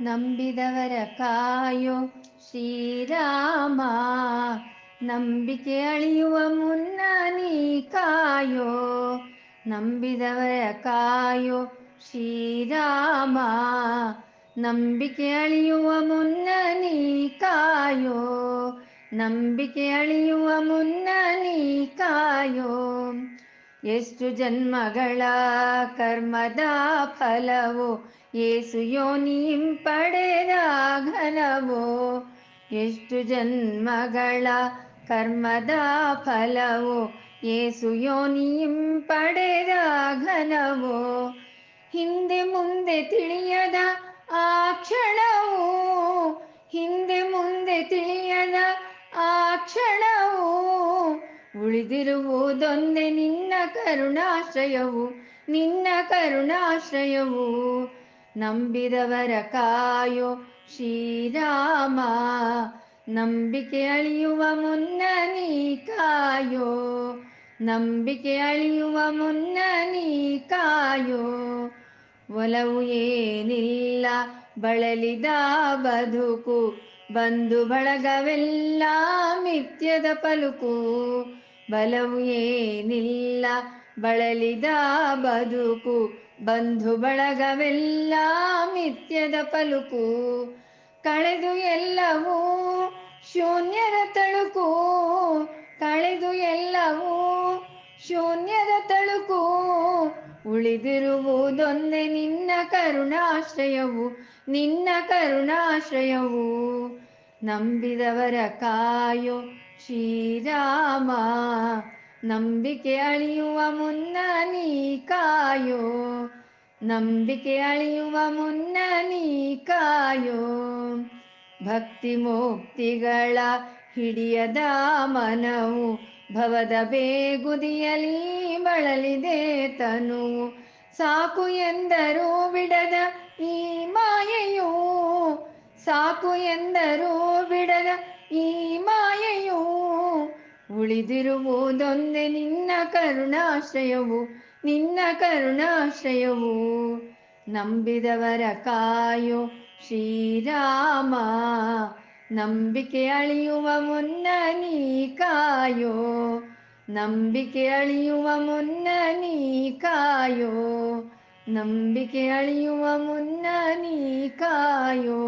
ನಂಬಿದವರ ಕಾಯೋ ಶ್ರೀರಾಮ, ನಂಬಿಕೆ ಅಳಿಯುವ ಮುನ್ನ ನೀ ಕಾಯೋ. ನಂಬಿದವರ ಕಾಯೋ ಶ್ರೀರಾಮ, ನಂಬಿಕೆ ಅಳಿಯುವ ಮುನ್ನ ನೀ ಕಾಯೋ. ನಂಬಿಕೆ ಅಳಿಯುವ ಮುನ್ನ ನೀ ಕಾಯೋ. ಎಷ್ಟು ಜನ್ಮಗಳ ಕರ್ಮದ ಫಲವೋ. ಏಸು ಯೋನಿಂ ಪಡೆದ ಘನವೋ. ಎಷ್ಟು ಜನ್ಮಗಳ ಕರ್ಮದ ಫಲವೋ. ಏಸು ಯೋನಿಂ ಪಡೆದ ಘನವೋ. ಹಿಂದೆ ಮುಂದೆ ತಿಳಿಯದ ಆ ಉಳಿದಿರುವುದೊಂದೇ ನಿನ್ನ ಕರುಣಾಶ್ರಯವು ನಿನ್ನ ಕರುಣಾಶ್ರಯವು. ನಂಬಿದವರ ಕಾಯೋ ಶ್ರೀರಾಮ, ನಂಬಿಕೆ ಅಳಿಯುವ ಮುನ್ನ ನೀ ಕಾಯೋ. ನಂಬಿಕೆ ಅಳಿಯುವ ಮುನ್ನ ನೀ ಕಾಯೋ. ಒಲವು ಏನಿಲ್ಲ, ಬಳಲಿದ ಬದುಕು, ಬಂಧು ಬಳಗವೆಲ್ಲ ಮಿಥ್ಯದ ಪಲುಕು. ಬಲವು ಏನಿಲ್ಲ, ಬಳಲಿದ ಬದುಕು, ಬಂಧು ಬಳಗವೆಲ್ಲ ಮಿಥ್ಯದ ಪಲುಕು. ಕಳೆದು ಎಲ್ಲವೂ ಶೂನ್ಯದ ತಳುಕು. ಕಳೆದು ಎಲ್ಲವೂ ಶೂನ್ಯದ ತಳುಕು. ಉಳಿದಿರುವುದೊಂದೇ ನಿನ್ನ ಕರುಣಾಶ್ರಯವು ನಿನ್ನ ಕರುಣಾಶ್ರಯವು. ನಂಬಿದವರ ಕಾಯೋ ಶ್ರೀರಾಮ, ನಂಬಿಕೆ ಅಳಿಯುವ ಮುನ್ನ ನೀ ಕಾಯೋ, ನಂಬಿಕೆ ಅಳಿಯುವ ಮುನ್ನ ನೀ ಕಾಯೋ. ಭಕ್ತಿ ಮುಕ್ತಿಗಳ ಹಿಡಿಯದ ಮನವು ಭವದ ಬೇಗುದಿಯಲಿ ಬಳಲಿದೆ ತನು. ಸಾಕು ಎಂದರೂ ಬಿಡದ ಈ ಮಾಯೆಯು, ಸಾಕು ಎಂದರೂ ಬಿಡದ ಈ ಮಾಯೆಯು ಉಳಿದಿರುವುದೊಂದೇ ನಿನ್ನ ಕರುಣಾಶ್ರಯವು ನಿನ್ನ ಕರುಣಾಶ್ರಯವು ನಂಬಿದವರ ಕಾಯೋ ಶ್ರೀರಾಮ ನಂಬಿಕೆ ಅಳಿಯುವ ಮುನ್ನ ನೀ ಕಾಯೋ ನಂಬಿಕೆ ಅಳಿಯುವ ಮುನ್ನ ನೀ ಕಾಯೋ ನಂಬಿಕೆ ಅಳಿಯುವ ಮುನ್ನ ನೀ ಕಾಯೋ